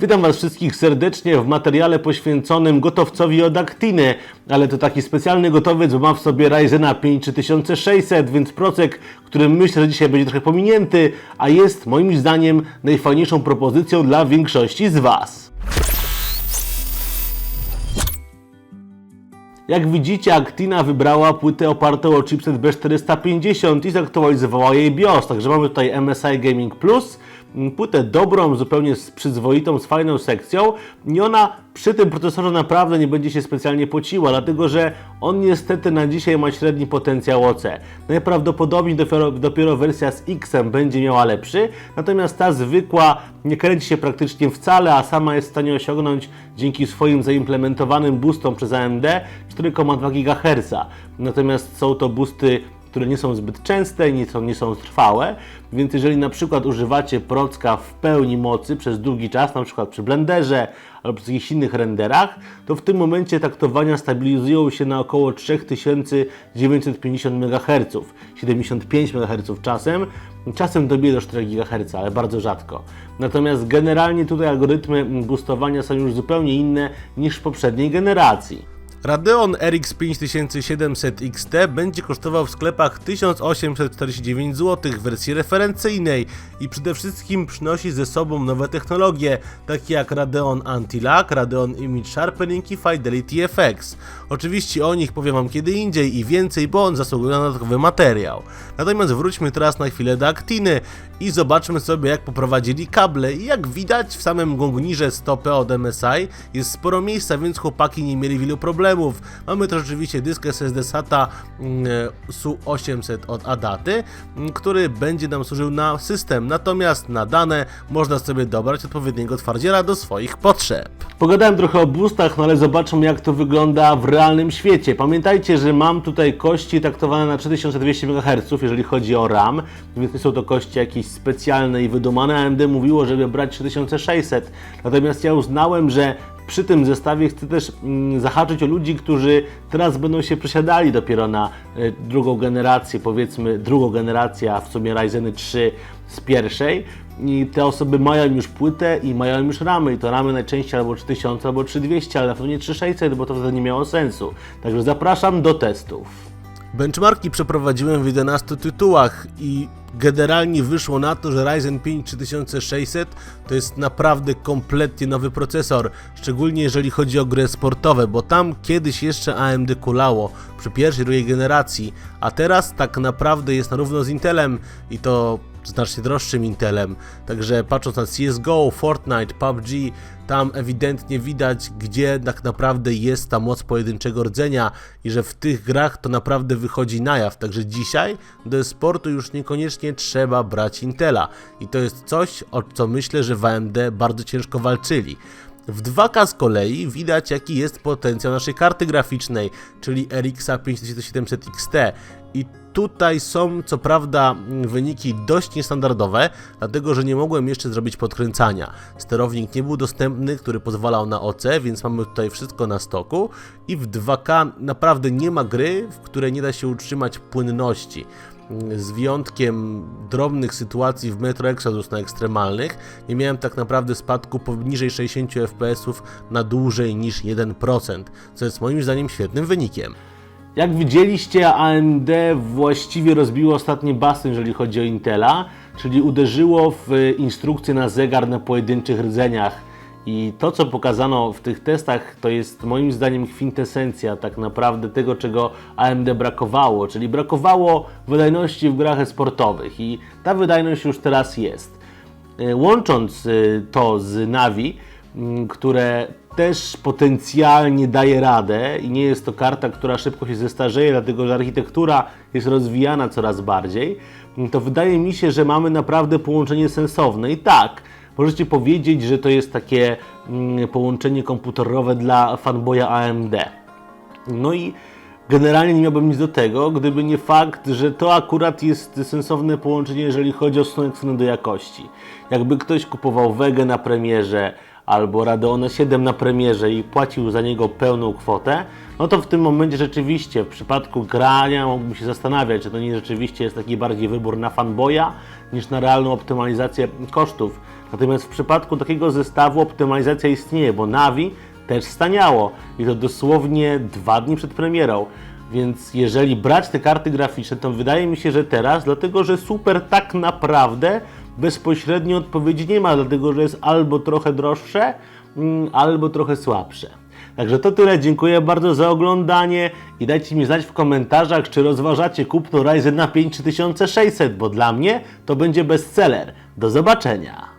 Witam Was wszystkich serdecznie w materiale poświęconym gotowcowi od Actiny, ale to taki specjalny gotowiec, bo ma w sobie Ryzena 5 3600, więc procek, który myślę, że dzisiaj będzie trochę pominięty, a jest moim zdaniem najfajniejszą propozycją dla większości z Was. Jak widzicie, Actina wybrała płytę opartą o chipset B450 i zaktualizowała jej BIOS. Także mamy tutaj MSI Gaming Plus, płytę dobrą, zupełnie z przyzwoitą, z fajną sekcją i ona przy tym procesorze naprawdę nie będzie się specjalnie pociła, dlatego że on niestety na dzisiaj ma średni potencjał OC. Najprawdopodobniej dopiero, dopiero wersja z X będzie miała lepszy, natomiast ta zwykła nie kręci się praktycznie wcale, a sama jest w stanie osiągnąć dzięki swoim zaimplementowanym boostom przez AMD 4,2 GHz. Natomiast są to boosty które nie są zbyt częste nie są, nie są trwałe, więc jeżeli na przykład używacie procka w pełni mocy przez długi czas, na przykład przy blenderze albo przy jakichś innych renderach, to w tym momencie taktowania stabilizują się na około 3950 MHz, 75 MHz czasem, czasem dobije do 4 GHz, ale bardzo rzadko. Natomiast generalnie tutaj algorytmy boostowania są już zupełnie inne niż w poprzedniej generacji. Radeon RX 5700 XT będzie kosztował w sklepach 1849 zł w wersji referencyjnej i przede wszystkim przynosi ze sobą nowe technologie, takie jak Radeon Anti-Lag, Radeon Image Sharpening i Fidelity FX. Oczywiście o nich powiem Wam kiedy indziej i więcej, bo on zasługuje na dodatkowy materiał. Natomiast wróćmy teraz na chwilę do Actiny i zobaczmy sobie jak poprowadzili kable i jak widać w samym gongnirze stopy od MSI jest sporo miejsca, więc chłopaki nie mieli wielu problemów. Mamy też oczywiście dysk SSD SATA mm, SU800 od Adaty, mm, który będzie nam służył na system, natomiast na dane można sobie dobrać odpowiedniego twardziela do swoich potrzeb. Pogadałem trochę o boostach, no ale zobaczmy jak to wygląda w realnym świecie. Pamiętajcie, że mam tutaj kości taktowane na 3200 MHz, jeżeli chodzi o RAM, więc nie są to kości jakieś specjalne i wydumane. AMD mówiło, żeby brać 3600, natomiast ja uznałem, że przy tym zestawie chcę też mm, zahaczyć o ludzi, którzy teraz będą się przesiadali dopiero na y, drugą generację, powiedzmy drugą generację, a w sumie Ryzeny 3 z pierwszej. I te osoby mają już płytę i mają już ramy. I to ramy najczęściej albo 3000, albo 3200, ale na pewno nie 3600, bo to wtedy nie miało sensu. Także zapraszam do testów. Benchmarki przeprowadziłem w 11 tytułach i generalnie wyszło na to, że Ryzen 5 3600 to jest naprawdę kompletnie nowy procesor, szczególnie jeżeli chodzi o gry sportowe, bo tam kiedyś jeszcze AMD kulało przy pierwszej, drugiej generacji, a teraz tak naprawdę jest na równo z Intelem i to znacznie droższym Intelem. Także patrząc na CSGO, Fortnite, PUBG, tam ewidentnie widać, gdzie tak naprawdę jest ta moc pojedynczego rdzenia i że w tych grach to naprawdę wychodzi na jaw. Także dzisiaj do sportu już niekoniecznie trzeba brać Intela. I to jest coś, o co myślę, że w AMD bardzo ciężko walczyli. W 2K z kolei widać jaki jest potencjał naszej karty graficznej, czyli RX 5700 XT i tutaj są co prawda wyniki dość niestandardowe, dlatego że nie mogłem jeszcze zrobić podkręcania. Sterownik nie był dostępny, który pozwalał na OC, więc mamy tutaj wszystko na stoku. I w 2K naprawdę nie ma gry, w której nie da się utrzymać płynności z wyjątkiem drobnych sytuacji w Metro Exodus na ekstremalnych, nie miałem tak naprawdę spadku poniżej 60 fps na dłużej niż 1%, co jest moim zdaniem świetnym wynikiem. Jak widzieliście, AMD właściwie rozbiło ostatni basen, jeżeli chodzi o Intela, czyli uderzyło w instrukcję na zegar na pojedynczych rdzeniach. I to, co pokazano w tych testach, to jest moim zdaniem kwintesencja tak naprawdę tego, czego AMD brakowało, czyli brakowało wydajności w grach sportowych i ta wydajność już teraz jest. E, Łącząc e, to z Navi, które też potencjalnie daje radę i nie jest to karta, która szybko się zestarzeje, dlatego że architektura jest rozwijana coraz bardziej, to wydaje mi się, że mamy naprawdę połączenie sensowne. I tak, możecie powiedzieć, że to jest takie mm, połączenie komputerowe dla fanboya AMD. No i generalnie nie miałbym nic do tego, gdyby nie fakt, że to akurat jest sensowne połączenie, jeżeli chodzi o stosunek ceny do jakości. Jakby ktoś kupował Wege na premierze, albo Radeona 7 na premierze i płacił za niego pełną kwotę, no to w tym momencie rzeczywiście w przypadku grania mógłbym się zastanawiać, czy to nie rzeczywiście jest taki bardziej wybór na fanboya niż na realną optymalizację kosztów. Natomiast w przypadku takiego zestawu optymalizacja istnieje, bo Navi też staniało i to dosłownie dwa dni przed premierą. Więc jeżeli brać te karty graficzne, to wydaje mi się, że teraz, dlatego że super tak naprawdę bezpośrednio odpowiedzi nie ma, dlatego że jest albo trochę droższe, mm, albo trochę słabsze. Także to tyle, dziękuję bardzo za oglądanie i dajcie mi znać w komentarzach, czy rozważacie kupno Ryzena 5 3600, bo dla mnie to będzie bestseller. Do zobaczenia!